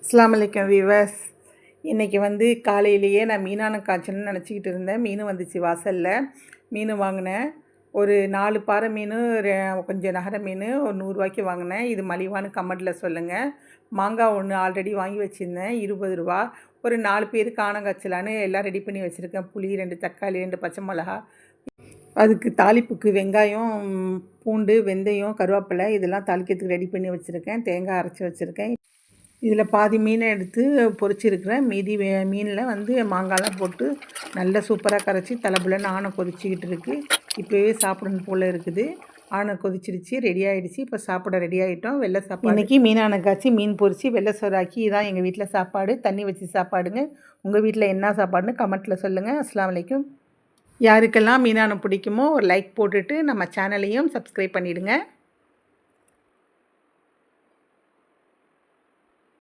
அஸ்லாம் வலைக்கம் விவஸ் இன்றைக்கி வந்து காலையிலேயே நான் மீனான காய்ச்சல்னு நினச்சிக்கிட்டு இருந்தேன். மீன் வந்துச்சு வாசலில். மீன் வாங்கினேன். ஒரு நாலு பாறை மீன் ரெ- கொஞ்சம் நகர மீன் ஒரு நூறுரூவாய்க்கு வாங்கினேன். இது மலிவான கமெண்டில் சொல்லுங்கள் மாங்காய் ஒன்று ஆல்ரெடி வாங்கி வச்சுருந்தேன். இருபது ரூபா. ஒரு நாலு பேர் காணங்காய்ச்சலான்னு எல்லாம் ரெடி பண்ணி வச்சுருக்கேன். புளி ரெண்டு தக்காளி ரெண்டு பச்சை மிளகா. அதுக்கு தாளிப்புக்கு வெங்காயம் பூண்டு வெந்தயம் கருவேப்பிலை இதெல்லாம் தாளிக்கிறதுக்கு ரெடி பண்ணி வச்சுருக்கேன். தேங்காய் அரைச்சி வச்சுருக்கேன். இதில் பாதி மீனை எடுத்து பொறிச்சிருக்கிறேன். மீதி வே- மீனில் வந்து மாங்காய்லாம் போட்டு நல்லா சூப்பராக கரைச்சி தலைப்புலன்னு ஆணை கொதிச்சிக்கிட்டு இருக்குது இப்போவே சாப்பிடணும் போல் இருக்குது. ஆணை கொதிச்சிருச்சு ரெடி ஆகிடுச்சு இப்போ சாப்பிட ரெடி ஆகிட்டோம் வெள்ளை சாப்பாடு. இன்றைக்கி மீனான காய்ச்சி மீன் பொரிச்சு வெள்ளை சோறாக்கி இதான் எங்கள் வீட்டில் சாப்பாடு. தண்ணி வச்சு சாப்பாடுங்க. உங்கள் வீட்டில் என்ன சாப்பாடுன்னு கமெண்ட்டில் சொல்லுங்கள் அஸ்லாம் வலைக்கும் யாருக்கெல்லாம் மீனான பிடிக்குமோ ஒரு லைக் போட்டுட்டு நம்ம சேனலையும் சப்ஸ்கிரைப் பண்ணிவிடுங்க